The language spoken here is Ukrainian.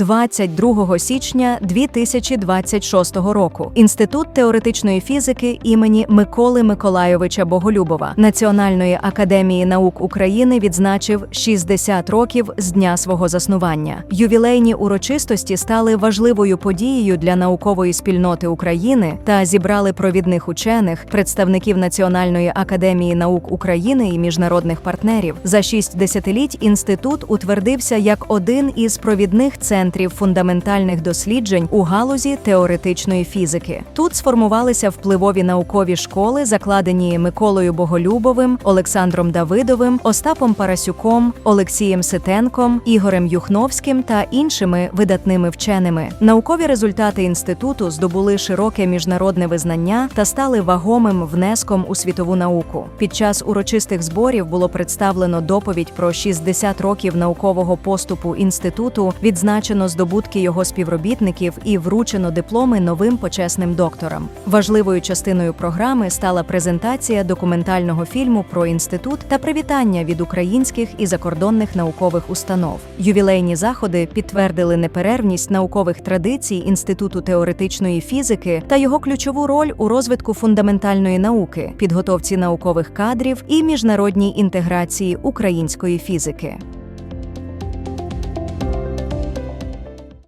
22 січня 2026 року. Інститут теоретичної фізики імені Миколи Миколайовича Боголюбова Національної академії наук України відзначив 60 років з дня свого заснування. Ювілейні урочистості стали важливою подією для наукової спільноти України та зібрали провідних учених, представників Національної академії наук України і міжнародних партнерів. За шість десятиліть інститут утвердився як один із провідних центрів фундаментальних досліджень у галузі теоретичної фізики. Тут сформувалися впливові наукові школи, закладені Миколою Боголюбовим, Олександром Давидовим, Остапом Парасюком, Олексієм Ситенком, Ігорем Юхновським та іншими видатними вченими. Наукові результати інституту здобули широке міжнародне визнання та стали вагомим внеском у світову науку. Під час урочистих зборів було представлено доповідь про 60 років наукового поступу інституту, відзначено здобутки його співробітників і вручено дипломи новим почесним докторам. Важливою частиною програми стала презентація документального фільму про інститут та привітання від українських і закордонних наукових установ. Ювілейні заходи підтвердили неперервність наукових традицій Інституту теоретичної фізики та його ключову роль у розвитку фундаментальної науки, підготовці наукових кадрів і міжнародній інтеграції української фізики.